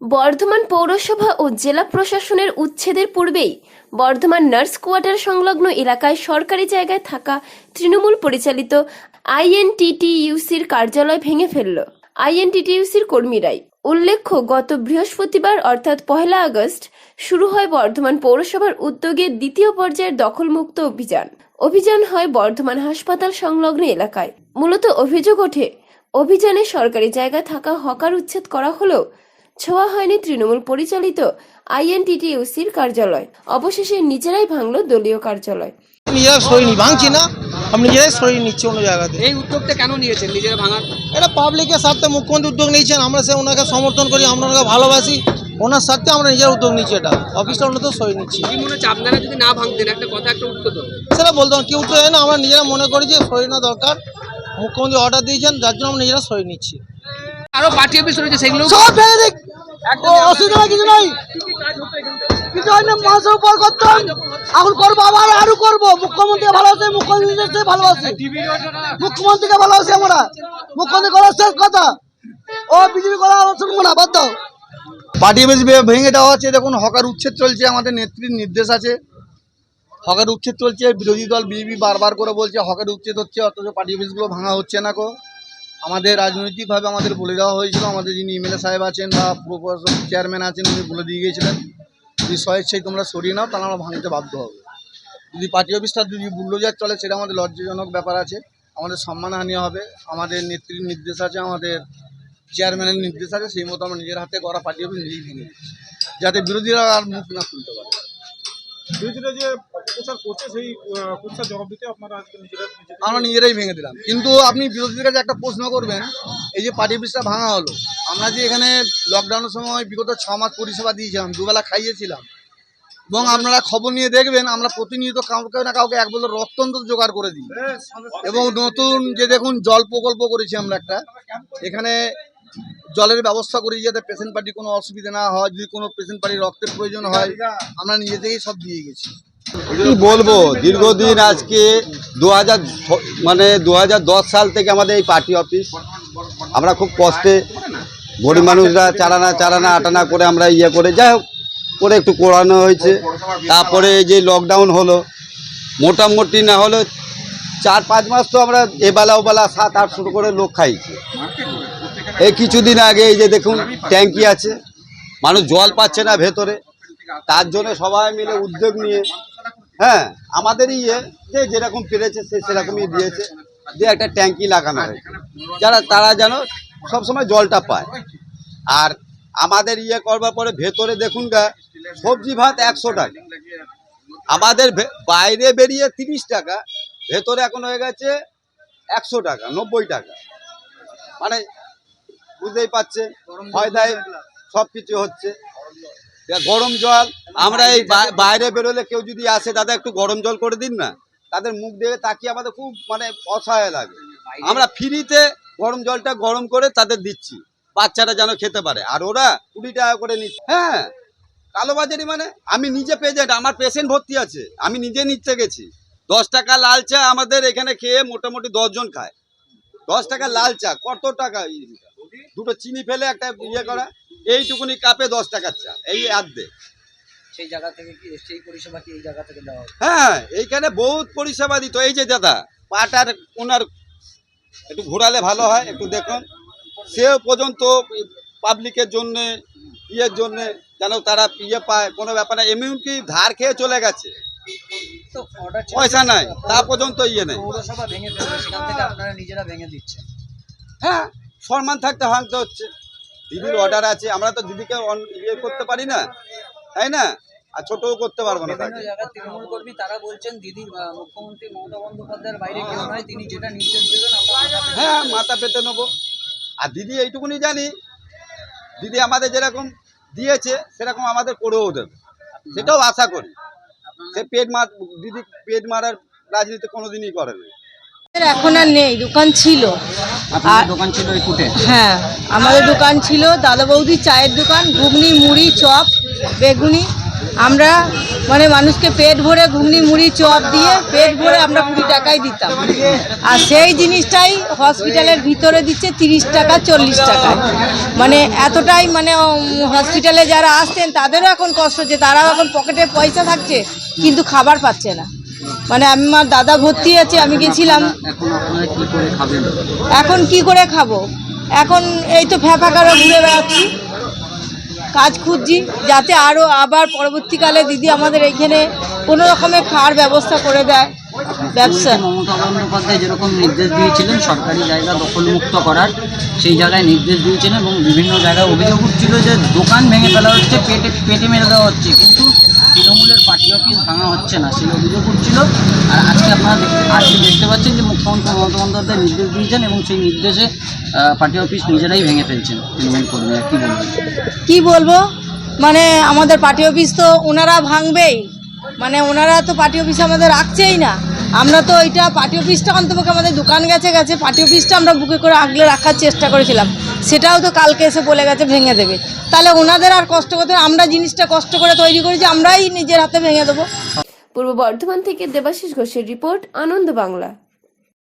বর্ধমান পৌরসভা ও জেলা প্রশাসনের উচ্ছেদের পূর্বেই বর্ধমান নার্স কোয়ার্টার সংলগ্ন এলাকায় সরকারি জায়গায় থাকা তৃণমূল পরিচালিত আইএনটিটিইউসির কার্যালয় ভেঙে ফেলল। আইএনটিটিইউসির কর্মীরাই। উল্লেখ্য, গত বৃহস্পতিবার, অর্থাৎ পহেলা আগস্ট, শুরু হয় বর্ধমান পৌরসভার উদ্যোগে দ্বিতীয় পর্যায়ের দখলমুক্ত অভিযান। অভিযান হয় বর্ধমান হাসপাতাল সংলগ্ন এলাকায়। মূলত অভিযোগ ওঠে, অভিযানে সরকারি জায়গায় থাকা হকার উচ্ছেদ করা হলেও ছোঁয়া হয়নি তৃণমূল পরিচালিত আইএনটিটিইউসির কার্যালয়। অবশেষে নিজেরাই ভাঙল দলীয় কার্যালয়। নিজেরা সরিয়ে নি ভাঙছি না। আমি নিজেরাই সরিয়ে নিচ্ছি অন্য জায়গাতে। এই উদ্যোগটা কেন নিয়েছেন নিজেরা ভাঙার? এটা পাবলিকের স্বার্থে মুখ্যমন্ত্রী উদ্যোগ নিয়েছেন আমরা সে ওনাকে সমর্থন করি আমরা ওনাকে ভালোবাসি। ওনার স্বার্থে আমরা নিজের উদ্যোগ নিচ্ছি এটা। অফিসটা উন্নত সরিয়ে নিচ্ছি। মনে হচ্ছে আপনারা যদি না ভাঙতেন একটা কথা একটা উঠতো তো সেটা বলতাম কি উঠতে হয় না আমরা নিজেরা মনে করি যে সরিয়ে নেওয়া দরকার। মুখ্যমন্ত্রী অর্ডার দিয়েছেন যার জন্য আমরা নিজেরা সরিয়ে নিচ্ছি। আরও পার্টি অফিস রয়েছে সেগুলো সব দিক! অসুবিধা কিছু নাই। কিছু হয় না করব আবার করব। ভালোবাসে মুখ্যমন্ত্রী ভালোবাসে মুখ্যমন্ত্রীকে আমরা। মুখ্যমন্ত্রী করার শেষ কথা। ও করা বাদ দাও। পার্টি ভে- ভেঙে দেওয়া হচ্ছে। দেখুন, হকার উচ্ছেদ চলছে, আমাদের নেত্রীর নির্দেশ আছে। হকার উচ্ছেদ চলছে, বিরোধী দল, বিজেপি বারবার করে বলছে, হকার উচ্ছেদ হচ্ছে, অথচ পার্টি অফিসগুলো ভাঙা হচ্ছে না কো আমাদের রাজনৈতিকভাবে আমাদের বলে দেওয়া হয়েছিল, আমাদের যিনি এমএলএ সাহেব আছেন বা পুরো চেয়ারম্যান আছেন, উনি বলে দিয়ে গিয়েছিলেন, যদি স্বেচ্ছায় তোমরা সরিয়ে নাও, তাহলে আমরা ভাঙতে বাধ্য হবে। যদি পার্টি অফিসটা যদি বুল্ডোজার চলে, সেটা আমাদের লজ্জাজনক ব্যাপার আছে। আমাদের সম্মানহানি হবে, আমাদের নেত্রীর নির্দেশ আছে, আমাদের চেয়ারম্যানের নির্দেশ আছে, সেই মতো আমরা নিজের হাতে করা পার্টি অফিস নিজেই ভেঙে যাতে বিরোধীরা আর মুখ না খুলতে পারে। বিরোধীরা যে অপপ্রচার করছে সেই জবাব দিতে আপনারা আজকে নিজেরা আমরা নিজেরাই ভেঙে দিলাম। কিন্তু আপনি বিরোধীদের কাছে একটা প্রশ্ন করবেন এই যে পার্টি অফিসটা ভাঙা হলো আমরা যে এখানে লকডাউনের সময় বিগত ছ মাস পরিষেবা দিয়েছিলাম দুবেলা খাইয়েছিলাম এবং আপনারা খবর নিয়ে দেখবেন আমরা প্রতিনিয়ত কাউকে না কাউকে এক বছর রক্তন্ত জোগাড় করে দিই। এবং নতুন যে দেখুন জল প্রকল্প করেছি আমরা একটা এখানে জলের ব্যবস্থা করি যাতে পেশেন্ট পার্টি কোনো অসুবিধা না হয়, যদি কোনো পেশেন্ট পার্টির রক্তের প্রয়োজন হয়, আমরা নিজে থেকেই সব দিয়ে গেছি। কি বলব? দীর্ঘদিন আজকে দু হাজার মানে দু হাজার দশ সাল থেকে আমাদের এই পার্টি অফিস আমরা খুব কষ্টে গরিব মানুষরা চারানা চারানা আটানা করে আমরা ইয়ে করে, যাই হোক, করে একটু করানো হয়েছে। তারপরে এই যে লকডাউন হলো, মোটামুটি না হলে চার পাঁচ মাস তো আমরা এবেলা ওবেলা সাত আটশো করে লোক খাইছি। এই কিছুদিন আগে এই যে দেখুন, ট্যাঙ্কি আছে। মানুষ জল পাচ্ছে না ভেতরে। তার জন্য সবাই মিলে উদ্যোগ নিয়ে হ্যাঁ আমাদের ইয়ে যে যেরকম পেরেছে সে সেরকমই দিয়েছে। দিয়ে একটা ট্যাঙ্কি লাগানো হয়। যারা, তারা যেন সবসময় জলটা পায়। আর আমাদের ইয়ে করবার পরে ভেতরে দেখুন গা, সবজি ভাত একশো টাকা। আমাদের বাইরে বেরিয়ে তিরিশ টাকা, ভেতরে এখন হয়ে গেছে একশো টাকা, নব্বই টাকা। মানে বুঝতেই পারছে হয় দেয় সব কিছু হচ্ছে। গরম জল আমরা এই বাইরে বেরোলে কেউ যদি আসে দাদা একটু গরম জল করে দিন না। তাদের মুখ দিয়ে তাকিয়ে আমাদের খুব মানে অসহায় লাগে। আমরা ফ্রিতে গরম জলটা গরম করে তাদের দিচ্ছি। বাচ্চারা যেন খেতে পারে। আর ওরা কুড়ি টাকা করে নিচ্ছে। হ্যাঁ কালোবাজারি মানে? আমি নিজে পেজেন্ট আমার পেশেন্ট ভর্তি আছে। আমি নিজে নিতে গেছি। দশ টাকা লাল চা আমাদের এখানে খেয়ে মোটামুটি দশজন খায়। দশ টাকা লাল চা কত টাকা? দুটো চিনি ফেলে একটা ইয়ে করা এইটুকুনি কাপে দশ টাকার চা এই আর্ধে সেই জায়গা থেকে কি সেই পরিষেবা কি এই জায়গা থেকে দেওয়া হ্যাঁ এইখানে বহুত পরিষেবা দিত। এই যে দাদা পাটার ওনার একটু ঘোরালে ভালো হয় একটু দেখুন। পর্যন্ত পাবলিকের জন্য ইয়ের জন্য যেন তারা ইয়ে পায় কোনো ব্যাপার না। এমনকি ধার খেয়ে চলে গেছে। পয়সা নাই তা পর্যন্ত ইয়ে নেই। পৌরসভা ভেঙে সেখান থেকে আপনারা নিজেরা ভেঙে দিচ্ছেন। হ্যাঁ সম্মান থাকতে ভাঙতে হচ্ছে। দিদির অর্ডার আছে আমরা তো দিদিকে অন- ইয়ে করতে পারি না তাই না? আর ছোটও করতে পারব না তাকে। তৃণমূল কর্মী তারা বলছেন দিদির মুখ্যমন্ত্রী মমতা বন্দ্যোপাধ্যায়ের বাইরে কেউ নয় তিনি যেটা নির্দেশ দেবেন হ্যাঁ মাথা পেতে নেব। আর দিদি এইটুকুনি জানি দিদি আমাদের যেরকম দিয়েছে সেরকম আমাদের করেও দেবে। সেটাও আশা করি। সে পেট মার দিদি পেট মারার রাজনীতি কোনোদিনই করে না এখন আর নেই দোকান ছিল। দোকান ছিল হ্যাঁ আমাদের দোকান ছিল দাদা বৌদি চায়ের দোকান ঘুগনি মুড়ি চপ বেগুনি। আমরা মানে মানুষকে পেট ভরে ঘুগনি মুড়ি চপ দিয়ে পেট ভরে আমরা কুড়ি টাকাই দিতাম। আর সেই জিনিসটাই হসপিটালের ভিতরে দিচ্ছে তিরিশ টাকা চল্লিশ টাকা মানে এতটাই মানে হসপিটালে যারা আসছেন তাদেরও এখন কষ্ট হচ্ছে তারাও এখন পকেটে পয়সা থাকছে কিন্তু খাবার পাচ্ছে না। মানে আমি আমার দাদা ভর্তি আছে আমি গেছিলাম। এখন কি করে খাবেন? এখন খাব? এখন এই তো ফ্যাফা করে ঘুরে বেড়াচ্ছি। কাজ খুঁজছি যাতে আরও আবার পরবর্তীকালে দিদি আমাদের এইখানে কোনো রকমের খাওয়ার ব্যবস্থা করে দেয়। ব্যবসা। মমতা বন্দ্যোপাধ্যায় যেরকম নির্দেশ দিয়েছিলেন সরকারি জায়গা দখলমুক্ত করার সেই জায়গায় নির্দেশ দিয়েছিলেন এবং বিভিন্ন জায়গায় অভিযোগ উঠছিল যে দোকান ভেঙে ফেলা হচ্ছে পেটে পেটে মেরে দেওয়া হচ্ছে। কিন্তু তৃণমূলের পার্টি অফিস ভাঙা হচ্ছে না, সেই অভিযোগ উঠছিল। আর আজকে আপনারা আজকে দেখতে পাচ্ছেন যে মুখ্যমন্ত্রী মমতা বন্দ্যোপাধ্যায় নির্দেশ দিয়েছেন এবং সেই নির্দেশে পার্টি অফিস নিজেরাই ভেঙে ফেলছেন তৃণমূল কর্মীরা। কী বলবেন? কি বলব? মানে আমাদের পার্টি অফিস তো ওনারা ভাঙবেই। মানে ওনারা তো পার্টি অফিস আমাদের রাখছেই না। আমরা তো ওইটা পার্টি অফিসটা অন্তপক্ষে আমাদের দোকান গেছে গেছে পার্টি অফিসটা আমরা বুকে করে আগলে রাখার চেষ্টা করেছিলাম। সেটাও তো কালকে এসে বলে গেছে ভেঙে দেবে। তাহলে ওনাদের আর কষ্ট করতে আমরা জিনিসটা কষ্ট করে তৈরি করেছি, আমরাই নিজের হাতে ভেঙে দেবো। পূর্ব বর্ধমান থেকে দেবাশিস ঘোষের রিপোর্ট, আনন্দ বাংলা।